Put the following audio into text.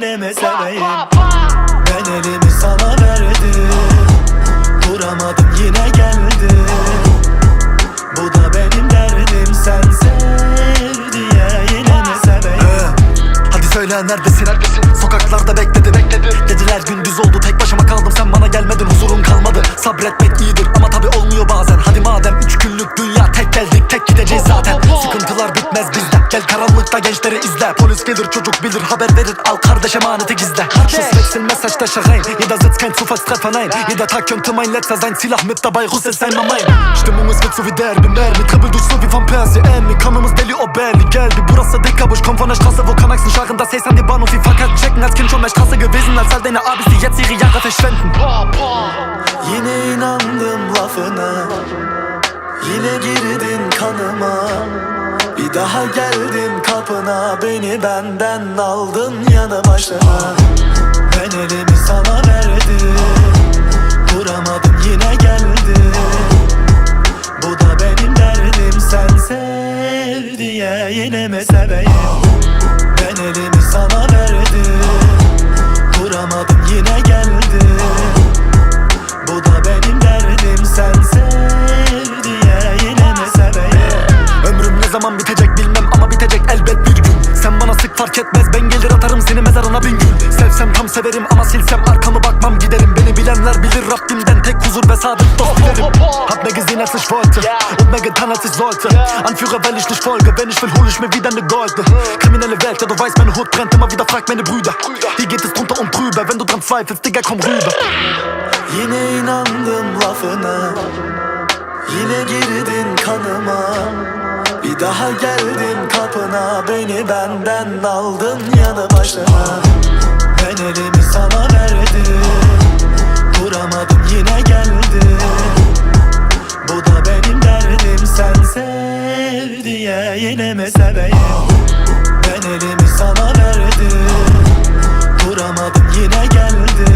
mi seveyim. Ben elimi sana verdim. Duramadım yine geldi. Bu da benim derdim sen sev diye mi seveyim? Hadi söyle neredesin? neredesin? Sokaklarda bekledim. Bekledim Geceler gündüz oldu tek başıma kaldım. Sen bana gelmedin huzurun kalmadı. Sabretmek iyidir gençleri izle. Polis gelir çocuk bilir. Haber verir. Al kardeş emaneti gizle. Schuss wechseln Messerstecher rein Jeder sitzt kein Zufallstreffer nein Jeder Tag könnte mein letzter sein Ziel mit dabei Russ ist einmal mein Stimmung es wird so wie derbi Mermi. Kribbel durch so wie von Persi Emmy Kanımız deli o belli geldi. Burası Dickerbusch Komm von der Straße wo Kanaxen scharren Das Haze an die Bahnhof wie Fahrkarten checken Als Kind schon mehr Straße gewesen Als all deine Abis die jetzt ihre Jahre verschwenden Yine inandım lafına. Yine girdin kanıma daha geldim kapına Beni benden aldın yanı başına Ben elimi fark etmez. Ben gelir atarım seni mezarına bin gün. Sevsem tam severim ama silsem arkamı bakmam giderim. Beni bilenler bilir Rabbimden tek huzur ve sadık dost dilerim Hab mir gesehen als ich wollte und mehr getan als ich sollte Anführer weil ich nicht folge, wenn ich will hol ich mir wieder ne Goldene Kriminelle Welt, ja du weißt meine Hut brennt. İmmer wieder frag meine Brüder. Hier geht es drunter und drüber, wenn du dran zweifelst, Digga komm rüber. Yine inandım lafına. Yine girdin kanıma Daha geldim kapına Beni benden aldın yanı başına. Ben elimi sana verdim Duramadım yine geldi Bu da benim derdim Sen sev diye yine mi seveyim? Ben elimi sana verdim Duramadım yine geldi